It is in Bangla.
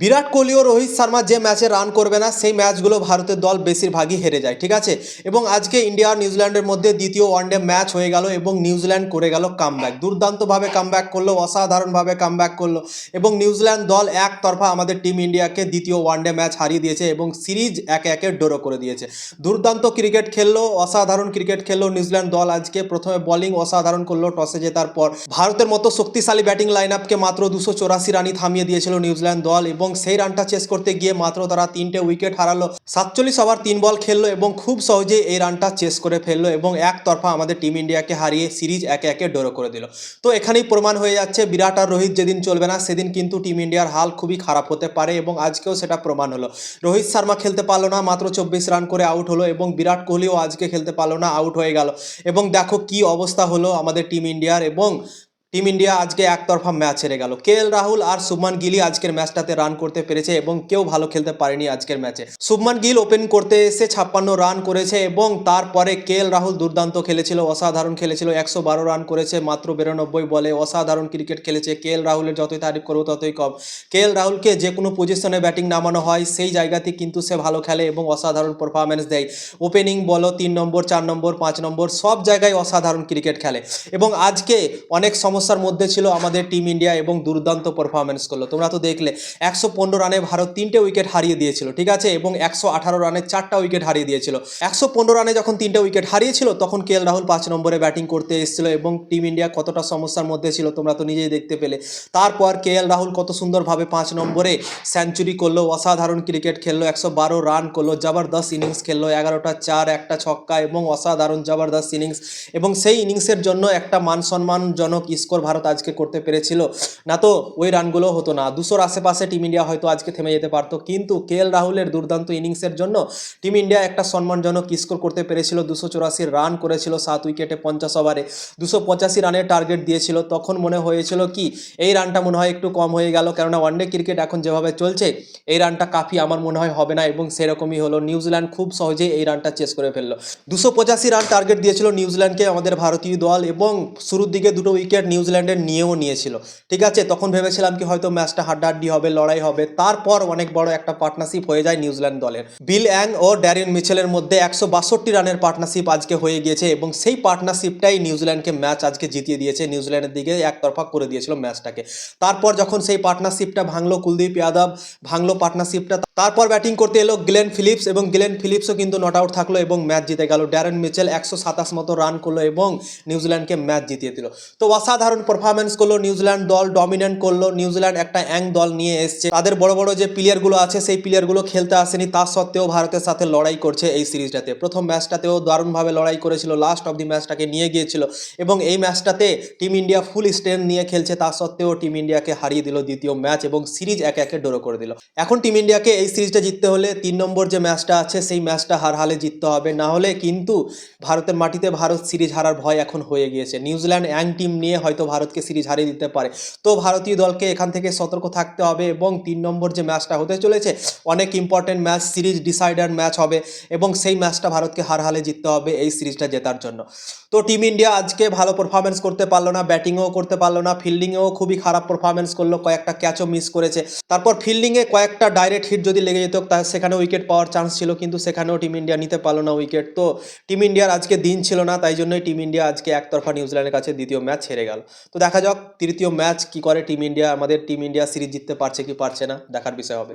বিরাট কোহলি ও রোহিত শর্মা যে ম্যাচে রান করবে না, সেই ম্যাচগুলো ভারতের দল বেশিরভাগই হেরে যায়, ঠিক আছে? এবং আজকে ইন্ডিয়া আর নিউজিল্যান্ডের মধ্যে দ্বিতীয় ওয়ানডে ম্যাচ হয়ে গেল এবং নিউজিল্যান্ড করে গেল কামব্যাক দুর্দান্তভাবে কামব্যাক করল, অসাধারণভাবে কামব্যাক করল এবং নিউজিল্যান্ড দল একতরফা আমাদের টিম ইন্ডিয়াকে দ্বিতীয় ওয়ানডে ম্যাচ হারিয়ে দিয়েছে এবং সিরিজ একে একে ডোরো করে দিয়েছে। দুর্দান্ত ক্রিকেট খেললো, অসাধারণ ক্রিকেট খেললো নিউজিল্যান্ড দল আজকে। প্রথমে বোলিং অসাধারণ করল, টসে জেতার পর ভারতের মতো শক্তিশালী ব্যাটিং লাইন আপকে মাত্র দুশো চৌরাশি রানই থামিয়ে দিয়েছিল নিউজিল্যান্ড দল এবং সেই রানটা চেস করতে গিয়ে মাত্র তারা তিনটে উইকেট হারালো। সাতচল্লিশ ওভার তিন বল খেললো এবং খুব সহজেই এই রানটা চেস করে ফেলল এবং একতরফা আমাদের টিম ইন্ডিয়াকে হারিয়ে সিরিজ একে একে ডোরো করে দিল। তো এখানেই প্রমাণ হয়ে যাচ্ছে, বিরাট আর রোহিত যেদিন চলবে না, সেদিন কিন্তু টিম ইন্ডিয়ার হাল খুবই খারাপ হতে পারে এবং আজকেও সেটা প্রমাণ হলো। রোহিত শর্মা খেলতে পারল না, মাত্র চব্বিশ রান করে আউট হলো এবং বিরাট কোহলিও আজকে খেলতে পারল না আউট হয়ে গেল। এবং দেখো কি অবস্থা হলো আমাদের টিম ইন্ডিয়ার এবং টিম ইন্ডিয়া আজকে একতরফা ম্যাচ হেরে গেল। কে এল রাহুল আর শুভমান গিলই আজকের ম্যাচটাতে রান করতে পেরেছে এবং কেউ ভালো খেলতে পারেনি আজকের ম্যাচে। শুভমান গিল ওপেন করতে এসে ছাপ্পান্ন রান করেছে এবং তারপরে কে এল রাহুল দুর্দান্ত খেলেছিল, অসাধারণ খেলেছিল, একশো বারো রান করেছে, মাত্র বিরানব্বই বলে অসাধারণ ক্রিকেট খেলেছে। কে এল রাহুলের যতই তারিফ করব ততই কম। কে এল রাহুলকে যে কোনো পজিশনে ব্যাটিং নামানো হয়, সেই জায়গাতে কিন্তু সে ভালো খেলে এবং অসাধারণ পারফরমেন্স দেয়। ওপেনিং বলো, তিন নম্বর, চার নম্বর, পাঁচ নম্বর, সব জায়গায় অসাধারণ ক্রিকেট খেলে। এবং আজকে অনেক সমস্যার মধ্যে ছিল আমাদের টিম ইন্ডিয়া এবং দুর্দান্ত পারফরমেন্স করল। তোমরা তো দেখলে, একশো পনেরো রানে ভারত তিনটে উইকেট হারিয়ে দিয়েছিল, ঠিক আছে? এবং একশো আঠারো রানে চারটা উইকেট হারিয়ে দিয়েছিল। একশো পনেরো রানে যখন তিনটে উইকেট হারিয়েছিল, তখন কে রাহুল পাঁচ নম্বরে ব্যাটিং করতে এসেছিল এবং টিম ইন্ডিয়া কতটা সমস্যার মধ্যে ছিল তোমরা তো নিজেই দেখতে পেলে। তারপর কে রাহুল কত সুন্দরভাবে পাঁচ নম্বরে সেঞ্চুরি করল, অসাধারণ ক্রিকেট খেললো, একশো বারো রান করল, জবরদস্ত ইনিংস খেললো, এগারোটা চার, একটা ছক্কা এবং অসাধারণ জবরদস্ত ইনিংস এবং সেই ইনিংসের জন্য একটা মান সম্মানজনক স্কোর ভারত আজকে করতে পেরেছিল। না তো, ওই রানগুলো হতো না। দুশোর আশেপাশে টিম ইন্ডিয়া হয়তো আজকে থেমে যেতে পারতো। কিন্তু কে এল রাহুলের দুর্দান্ত ইনিংসের জন্য টিম ইন্ডিয়া একটা সম্মানজনক স্কোর করতে পেরেছিল। দুশো চুরাশি রান করেছিল সাত উইকেটে পঞ্চাশ ওভারে। দুশো পঁচাশি রানের টার্গেট দিয়েছিল। তখন মনে হয়েছিল কি, এই রানটা মনে হয় একটু কম হয়ে গেল। কেননা ওয়ানডে ক্রিকেট এখন যেভাবে চলছে, এই রানটা কাফি আমার মনে হয় হবে না এবং সেরকমই হলো। নিউজিল্যান্ড খুব সহজেই এই রানটা চেস করে ফেলল। দুশো পঁচাশি রান টার্গেট দিয়েছিল নিউজিল্যান্ডকে আমাদের ভারতীয় দল এবং শুরুর দিকে দুটো উইকেট নিউজিল্যান্ডের নিয়েও নিয়েছিল। ঠিক আছে? তখন ভেবেছিলাম কি হয়তো ম্যাচটা হাড্ডাহাড্ডি হবে, লড়াই হবে। তারপর অনেক বড় একটা পার্টনারশিপ হয়ে যায় নিউজিল্যান্ড দলের। বিল অ্যাং ও ড্যারিন মিচেলের মধ্যে একশো বাষট্টি রানের পার্টনারশিপ আজকে হয়ে গিয়েছে এবং সেই পার্টনারশিপটাই নিউজিল্যান্ডকে ম্যাচ আজকে জিতিয়ে দিয়েছে। নিউজিল্যান্ডের দিকে একতরফা করে দিয়েছিল ম্যাচটাকে। তারপর যখন সেই পার্টনারশিপটা ভাঙলো, কুলদীপ যাদব ভাঙলো পার্টনারশিপটা তারপর ব্যাটিং করতে এলো গ্লেন ফিলিপস এবং গ্লেন ফিলিপসও কিন্তু নট আউট থাকল এবং ম্যাচ জিতে গেল। ড্যারেন মিচেল একশো সাতাশ মতো রান করল এবং নিউজিল্যান্ডকে ম্যাচ জিতিয়ে দিল। তো অসাধারণ পারফরমেন্স করল, নিউজিল্যান্ড দল ডমিনেন্ট করল, নিউজিল্যান্ড একটা অ্যাং দল নিয়ে এসছে। তাদের বড় বড় যে প্লেয়ারগুলো আছে, সেই প্লেয়ারগুলো খেলতে আসেনি, তা সত্ত্বেও ভারতের সাথে লড়াই করছে এই সিরিজটাতে। প্রথম ম্যাচটাতেও দারুণভাবে লড়াই করেছিল লাস্ট অব দি ম্যাচটাকে নিয়ে গিয়েছিল এবং এই ম্যাচটাতে টিম ইন্ডিয়া ফুল স্ট্রেন্থ নিয়ে খেলছে, তা সত্ত্বেও টিম ইন্ডিয়াকে হারিয়ে দিল দ্বিতীয় ম্যাচ এবং সিরিজ একে একে ড্র করে দিল। এখন টিম ইন্ডিয়াকে এই সিরিজটা জিততে হলে তিন নম্বর যে ম্যাচটা আছে, সেই ম্যাচটা হার হালে জিততে হবে। না হলে কিন্তু ভারতের মাটিতে ভারত সিরিজ হারার ভয় এখন হয়ে গিয়েছে। নিউজিল্যান্ড অ্যাং টিম নিয়ে হয়তো ভারতকে সিরিজ হারিয়ে দিতে পারে। তো ভারতীয় দলকে এখান থেকে সতর্ক থাকতে হবে এবং তিন নম্বর যে ম্যাচটা হতে চলেছে, অনেক important match, series decider match হবে এবং সেই ম্যাচটা ভারতকে হার হালে জিততে হবে এই সিরিজটা জেতার জন্য। তো টিম ইন্ডিয়া আজকে ভালো পারফরমেন্স করতে পারল না ব্যাটিংও করতে পারল না ফিল্ডিংয়েও খুবই খারাপ পারফরমেন্স করল, কয়েকটা ক্যাচও মিস করেছে। তারপর ফিল্ডিংয়ে কয়েকটা ডাইরেক্ট হিট যদি লেগে যেত, তা সেখানে উইকেট পাওয়ার চান্স ছিল, কিন্তু সেখানেও টিম ইন্ডিয়া নিতে পারল না উইকেট তো টিম ইন্ডিয়ার আজকে দিন ছিল না, তাই জন্যই টিম ইন্ডিয়া আজকে একতরফা নিউজিল্যান্ডের কাছে দ্বিতীয় ম্যাচ হেরে গেল। তো দেখা যাক, তৃতীয় ম্যাচ কি করে টিম ইন্ডিয়া আমাদের টিম ইন্ডিয়া সিরিজ জিততে পারছে কি পারছে না, দেখার বিষয় হবে।